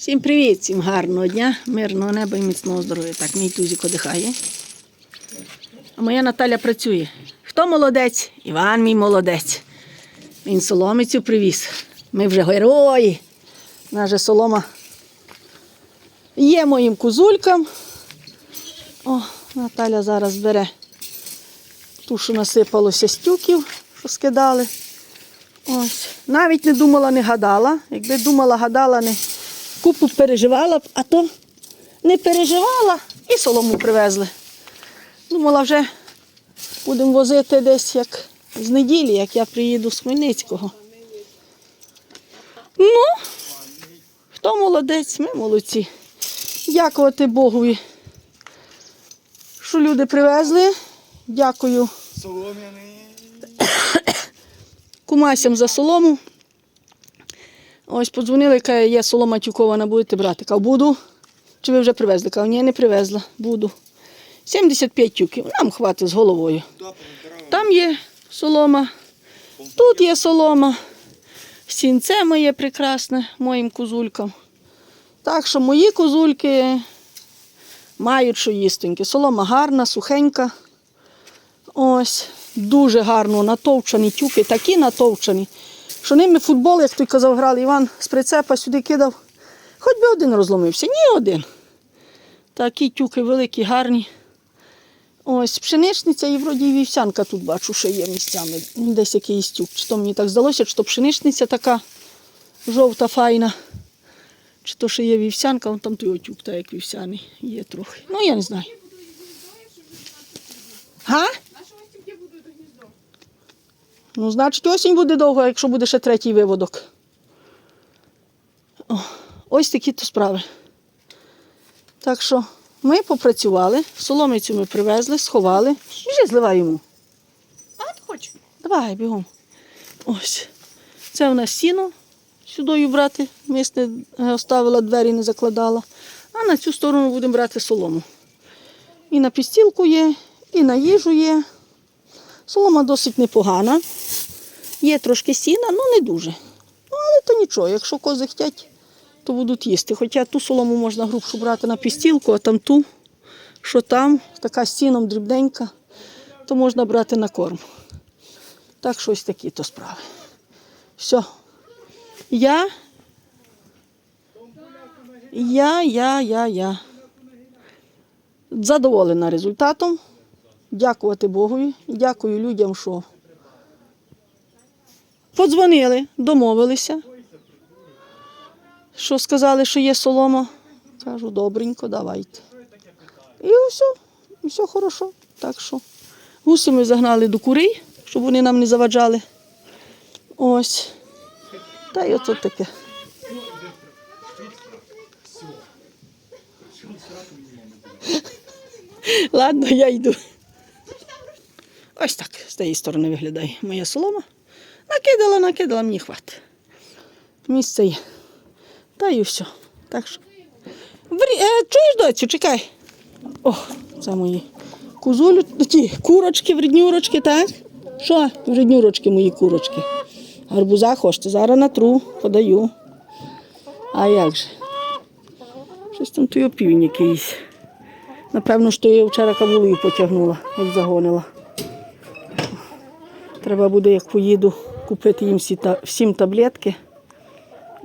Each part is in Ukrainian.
Всім привіт, всім гарного дня, мирного неба і міцного здоров'я. Так, мій тузик одихає. А моя Наталя працює. Хто молодець? Іван мій молодець. Він соломицю привіз. Ми вже герої. Наша солома є моїм кузулькам. О, Наталя зараз бере ту, що насипалося стюків, що скидали. Ось. Навіть не думала, не гадала. Якби думала, гадала, не купу переживала б, а то не переживала і солому привезли. Думала, вже будемо возити десь як з неділі, як я приїду з Хмельницького. Ну, хто молодець, ми молодці. Дякувати Богові, що люди привезли. Дякую Солом'яний. кумасям за солому. Ось подзвонили, каже, є солома тюкована, будете брати. Кажу, буду. Чи ви вже привезли? Кажу, ні, не привезла, буду. 75 тюків, нам хватить з головою. Там є солома, тут є солома, сінце моє прекрасне моїм козулькам. Так що мої козульки мають що їстоньки. Солома гарна, сухенька. Ось, дуже гарно натовчані тюки, такі натовчані, що ними футбол, як той казав, грали Іван з прицепа сюди кидав. Хоч би один розломився, ні один. Такі тюки великі, гарні. Ось пшеничниця і вроді і вівсянка тут бачу, що є місцями. Десь якийсь тюк. Чи то мені так здалося, чи то пшеничниця така жовта, файна. Чи то ще є вівсянка, вон там той отюк, так як вівсяний, є трохи. Ну, я не знаю. Га? Ну, значить, осінь буде довго, якщо буде ще третій виводок. О, ось такі то справи. Так що ми попрацювали, соломицю ми привезли, сховали. Біжи, зливай йому. Хочу. Давай, бігом. Ось. Це в нас сіно сюди брати. Мисне оставила, двері не закладала. А на цю сторону будемо брати солому. І на пістілку є, і на їжу є. Солома досить непогана. Є трошки сіна, ну не дуже. Ну, але то нічого, якщо кози хочуть, то будуть їсти. Хоча ту солому можна грубшу брати на пістілку, а там ту, що там, така з сіном дрібненька, то можна брати на корм. Так що ось такі то справи. Все. Я. Я, я, я, я. Задоволена результатом. Дякувати Богові. Дякую людям, що подзвонили, домовилися. Що сказали, що є солома. Кажу, добренько, давайте. І все, все хорошо. Так що гуси ми загнали до курей, щоб вони нам не заваджали. Ось. Та й оце таке. Ладно, я йду. Ось так з тієї сторони виглядає моя солома. Накидала, накидала, мені хватить. Місце є. Та й все. Так що. Врі... Е, чуєш, доцю, чекай. О, це мої кузулю, ті курочки, вреднюрочки, так? Що? Вреднюрочки мої курочки. Гарбуза хочете, зараз натру, подаю. А як же? Щось там той опівнь якийсь. Напевно, що я вчора кавулею потягнула, як загонила. Треба буде, як поїду, купити їм всі всім таблетки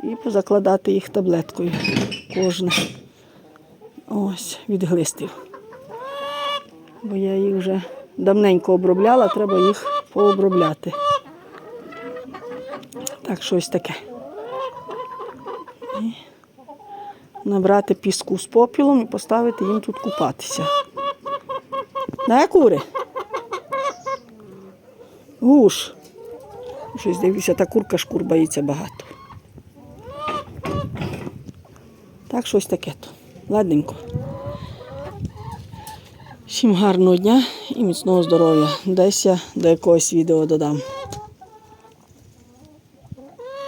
і позакладати їх таблеткою. Кожне. Ось, від глистів. Бо я їх вже давненько обробляла, треба їх пообробляти. Так, щось таке. І набрати піску з попілом і поставити їм тут купатися. Да, кури? Гуш. Щось дивлюся, та курка шкур боїться багато. Так, щось таке то. Ладненько. Всім гарного дня і міцного здоров'я. Десь я до якогось відео додам.